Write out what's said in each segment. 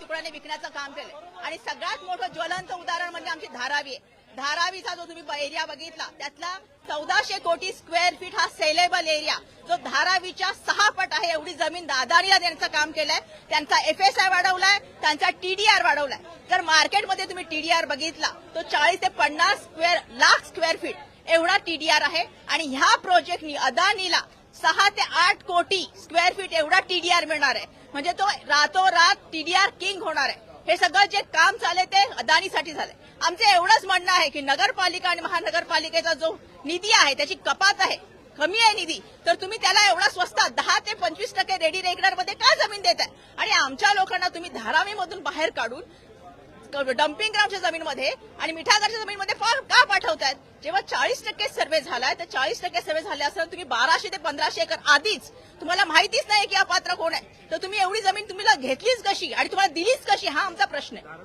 तुकड्याने विकण्याचं काम केलं आणि सगळ्यात मोठं ज्वलंत उदाहरण म्हणजे आमची धारावी आहे. धारावीचा जो तुम्ही एरिया बघितला त्यातला चौदाशे कोटी स्क्वेअर फीट हा सेलेबल एरिया जो धारावीच्या सहा पट आहे एवढी जमीन दादानीला देण्याचं काम केलंय. त्यांचा एफएसआय वाढवलाय त्यांचा टीडीआर वाढवलाय. जर मार्केटमध्ये तुम्ही टीडीआर बघितला तो चाळीस ते पन्नास स्क्वेअर लाख स्क्वेअर फीट एवढा टीडीआर आहे. आणि ह्या प्रोजेक्टनी अदानीला सहा ते आठ कोटी स्क्वेअर फीट एवढा टीडीआर मिळणार आहे. म्हणजे तो रातोरात टीडीआर किंग होणार आहे. हे सगळं जे काम झाले ते अदानीसाठी झाले आमचं एवढंच म्हणणं आहे की नगरपालिका आणि महानगरपालिकेचा जो निधी आहे त्याची कपात आहे कमी आहे निधी तर तुम्ही त्याला एवढा स्वस्तात दहा ते पंचवीस टक्के रेडी रेगुलरमध्ये का जमीन देत आहे? आणि आमच्या लोकांना तुम्ही धारावीमधून बाहेर काढून डम्पिंग ग्राउंडच्या जमीनमध्ये आणि मिठागरच्या जमीनमध्ये फा- का पाठवतायत? जेव्हा चाळीस टक्के सर्वे झालाय तर चाळीस टक्के सर्वे झाले असताना तुम्ही बाराशे ते पंधराशे एकर आधीच तुम्हाला माहितीच नाही की हा पात्र कोण आहे. तर तुम्ही एवढी जमीन तुम्हाला घेतलीच कशी आणि तुम्हाला दिलीच कशी? हा आमचा प्रश्न आहे.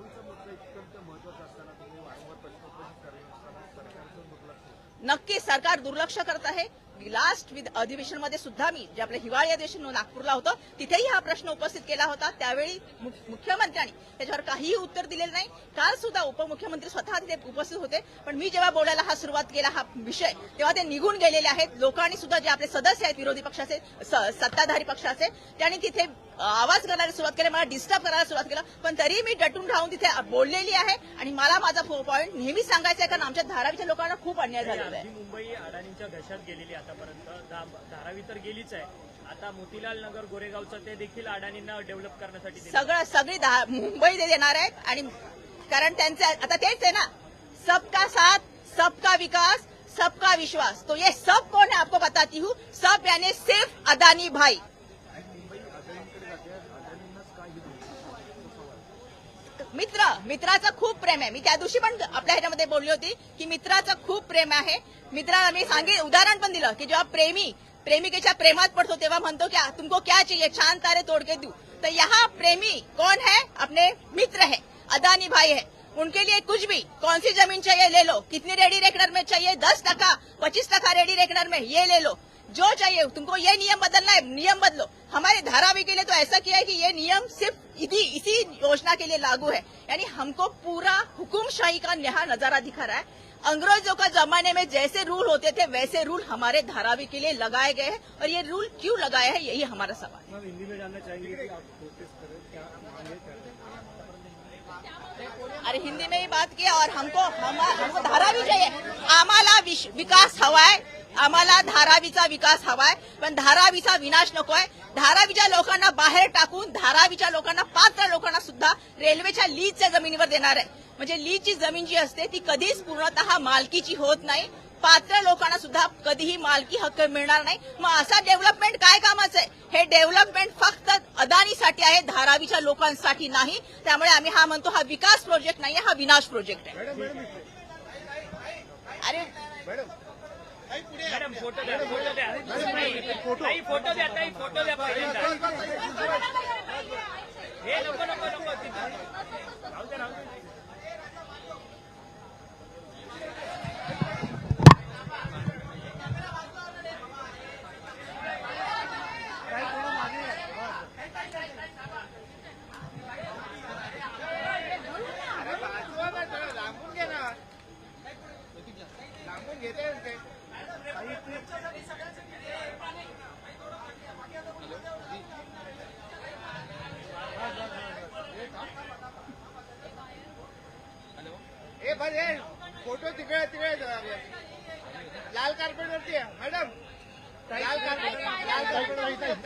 नक्की सरकार दुर्लक्ष करत आहे. लास्ट विध अधिवेशनमध्ये सुद्धा मी जे आपलं हिवाळी अधिवेशन नागपूरला होतं तिथेही हा प्रश्न उपस्थित केला होता. त्यावेळी मुख्यमंत्र्यांनी त्याच्यावर काहीही उत्तर दिलेलं नाही. काल सुद्धा उपमुख्यमंत्री स्वतः तिथे उपस्थित होते. पण मी जेव्हा बोलायला हा सुरुवात केला हा विषय तेव्हा ते निघून गेलेले आहेत. लोकांनी सुद्धा जे आपले सदस्य आहेत विरोधी पक्षाचे स- सत्ताधारी पक्षाचे त्यांनी तिथे आवाज करायला सुरुवात केली मला डिस्टर्ब करायला सुरुवात केलं. पण तरी मी डटून राहून तिथे बोललेली आहे आणि मला माझा पॉईंट नेहमी सांगायचा आहे कारण आमच्या धारावीच्या लोकांना खूप अन्याय झालेला आहे. मुंबई अडाणींच्या घशात गेलेली आतापर्यंत. धारावी तर गेलीच आहे. आता मोतीलाल नगर गोरेगावचं ते देखील अडाणींना डेव्हलप करण्यासाठी. सगळं सगळी मुंबई ते देणार आहेत आणि कारण त्यांचं आता तेच आहे ना. सबका साथ सबका विकास सबका विश्वास. तो ये सब कौन है आपको बताती हूँ? सब यानी सिर्फ अदानी भाई. मित्र मित्राचं खूप प्रेम आहे. मी त्या दिवशी पण आपल्या ह्याच्यामध्ये बोलली होती की मित्राचं खूप प्रेम आहे. मित्राला मी सांगितलं उदाहरण पण दिलं की जेव्हा प्रेमी प्रेमिकेच्या प्रेमात पडतो तेव्हा म्हणतो की तुमको क्या चाहिए? छान तारे तोड़ के दू. तो यहाँ प्रेमी कौन है? अपने मित्र है अदानी भाई है। उनके लिए कुछ भी कौन सी जमीन चाहिए? ले लो। कितनी रेडी रेकनर में चाहिए? दस टका पच्चीस टका रेडी रेकनर में ये ले लो। जो चाहिए तुमको ये नियम बदलना है नियम बदलो। हमारे धारावी के लिए तो ऐसा किया है कि ये नियम सिर्फ़ इसी इसी योजना के लिए लागू है। यानी हमको पूरा हुकुमशाही का नया नज़ारा दिखा रहा है। अंग्रेज़ों का जमाने में जैसे रूल होते थे वैसे रूल हमारे धारावी के लिए लगाए गए हैं। और ये रूल क्यों लगाया है यही हमारा सवाल है। हिंदी में जानना चाहेंगे अरे हिंदी में ही बात किया और हमको हम, हमको धारावी चाहिए। आमाला विकास हवाय आम्हाला धारावीचा विकास हवाय पण धारावीचा विनाश नकोय. धारावीच्या लोकांना बाहेर टाकून धारावीच्या लोकांना पात्र लोकांना सुद्धा रेल्वेच्या लीजच्या जमिनीवर देणार आहे. म्हणजे लीजची जमीन जी असते ती कधीच पूर्णतः मालकीची होत नाही. पात्र लोकांना सुद्धा कधीही मालकी हक्क मिळणार नाही. मग असा डेव्हलपमेंट काय कामाचं आहे? हे डेव्हलपमेंट फक्त अदानीसाठी आहे धारावीच्या लोकांसाठी नाही. त्यामुळे आम्ही हा म्हणतो हा विकास प्रोजेक्ट नाही हा विनाश प्रोजेक्ट आहे. मॅडम फोटो द्या फोटो द्या ताई फोटो द्या ताई फोटो द्या पहिल्यांदा हे नको नको नको तिथं राहू दे राहू दे लांबून घे ना लांबून घेते ते. ए बस ए फोटो तिकडे तिकडे लाल कार्पेट वरती आहे. मॅडम लाल कार्पेट लाल कार्पेट.